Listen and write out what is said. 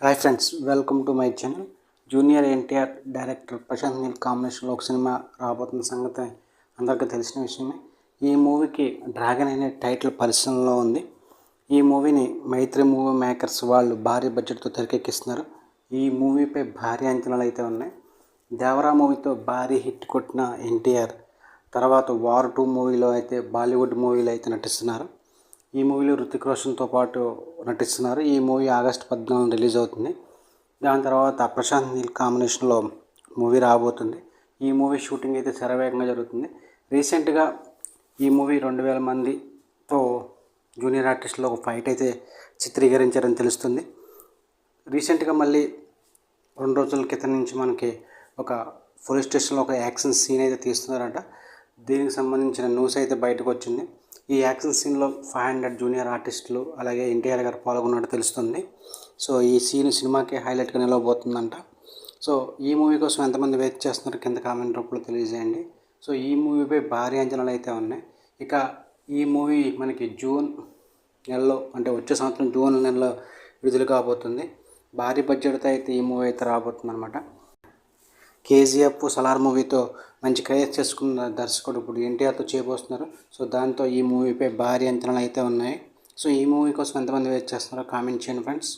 Hi friends welcome to my channel junior NTR director Prashanth Neel కాంబినేషన్లో ఒక cinema రాబోతున్న సంగతి అందరికీ తెలిసిన విషయమే. ఈ మూవీకి డ్రాగన్ అనే టైటిల్ పరిశ్రమలో ఉంది. ఈ మూవీని మైత్రి మూవీ మేకర్స్ వాళ్ళు భారీ బడ్జెట్తో తెరకెక్కిస్తున్నారు. ఈ మూవీపై భారీ అంచనాలు అయితే ఉన్నాయి. దేవరా మూవీతో భారీ హిట్ కొట్టిన ఎన్టీఆర్ తర్వాత వార్ టూ మూవీలో అయితే బాలీవుడ్ మూవీలో అయితే నటిస్తున్నారు. ఈ మూవీలో రుతిక్ రోషన్తో పాటు నటిస్తున్నారు. ఈ మూవీ ఆగస్ట్ పద్నాలుగు రిలీజ్ అవుతుంది. దాని తర్వాత ప్రశాంత్ నీల్ కాంబినేషన్లో మూవీ రాబోతుంది. ఈ మూవీ షూటింగ్ అయితే శరవేగంగా జరుగుతుంది. రీసెంట్గా ఈ మూవీ రెండు వేల మందితో జూనియర్ ఆర్టిస్టులో ఒక ఫైట్ అయితే చిత్రీకరించారని తెలుస్తుంది. రీసెంట్గా మళ్ళీ రెండు రోజుల క్రితం నుంచి మనకి ఒక పోలీస్ స్టేషన్లో ఒక యాక్షన్ సీన్ అయితే తీస్తున్నారట. దీనికి సంబంధించిన న్యూస్ అయితే బయటకు వచ్చింది. ఈ యాక్షన్ సీన్లో ఫైవ్ హండ్రెడ్ జూనియర్ ఆర్టిస్టులు అలాగే ఎన్టీఆర్ గారు పాల్గొన్నట్టు తెలుస్తుంది. సో ఈ సీన్ సినిమాకి హైలైట్గా నిలవబోతుందంట. సో ఈ మూవీ కోసం ఎంతమంది వెయిట్ చేస్తున్నారు? కింద కామెంట్ రూపంలో తెలియజేయండి. సో ఈ మూవీపై భారీ అంచనాలు అయితే ఉన్నాయి. ఇక ఈ మూవీ మనకి జూన్ నెలలో అంటే వచ్చే సంవత్సరం జూన్ నెలలో విడుదల కాబోతుంది. భారీ బడ్జెట్తో అయితే ఈ మూవీ అయితే రాబోతుంది అనమాట కేజీఎఫ్ సలార్ మూవీతో మంచి క్రేజ్ చేసుకున్న దర్శకుడు ఇప్పుడు ఎన్టీఆర్తో చేయబోతున్నారు సో దాంతో ఈ మూవీపై భారీ అంచనాలు అయితే ఉన్నాయి. సో ఈ మూవీ కోసం ఎంతమంది వెయిట్ చేస్తున్నారో కామెంట్ చేయండి ఫ్రెండ్స్.